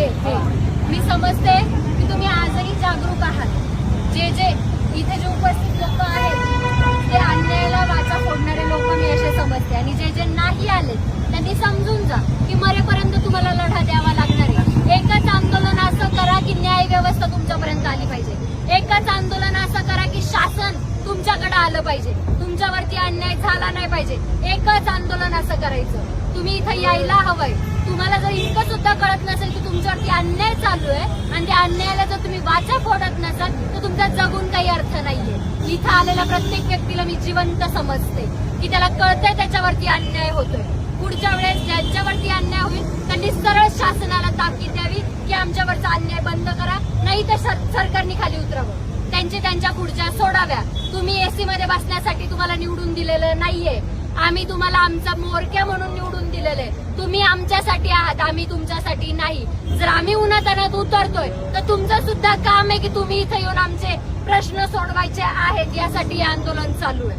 हे हे. मी समजते की तुम्ही आजही जागरूक आहात. जे जे इथे जे उपस्थित लोक आहेत ते अन्यायाला वाचा फोडणारे लोक मी असे समजते. आणि जे जे नाही आले त्यांनी समजून जा की मरेपर्यंत तुम्हाला लढा द्यावा लागणार आहे. एकच आंदोलन असं करा की न्याय व्यवस्था तुमच्यापर्यंत आली पाहिजे. एकच आंदोलन असं करा की शासन तुमच्याकडे आलं पाहिजे. तुमच्यावरती अन्याय झाला नाही पाहिजे. एकच आंदोलन असं करायचं. तुम्ही इथं यायला हवंय. सुद्धा कळत नसेल की तुमच्यावरती अन्याय चालू आहे. आणि त्या अन्यायाला जर तुम्ही वाचा फोडत नसाल तर तुमचा जगून काही अर्थ नाहीये. इथं आलेल्या प्रत्येक व्यक्तीला मी जिवंत समजते की त्याला कळतंय त्याच्यावरती अन्याय होतोय. पुढच्या वेळेस ज्यांच्यावरती अन्याय होईल त्यांनी सरळ शासनाला ताकीद द्यावी की आमच्यावरचा अन्याय बंद करा. नाही तर सरकारने खाली उतरावं. त्यांचे त्यांच्या पुढच्या सोडाव्या. तुम्ही एसी मध्ये बसण्यासाठी तुम्हाला निवडून दिलेलं नाहीये. आम्ही तुम्हाला आमचा मोरक्या म्हणून निवडून तुम्ही आमच्यासाठी आहात आम्ही तुमच्यासाठी नाही. जर आम्ही उन्हातान्यात उतरतोय तर तुमचं सुद्धा काम आहे की तुम्ही इथे येऊन आमचे प्रश्न सोडवायचे आहेत यासाठी हे आंदोलन चालू आहे.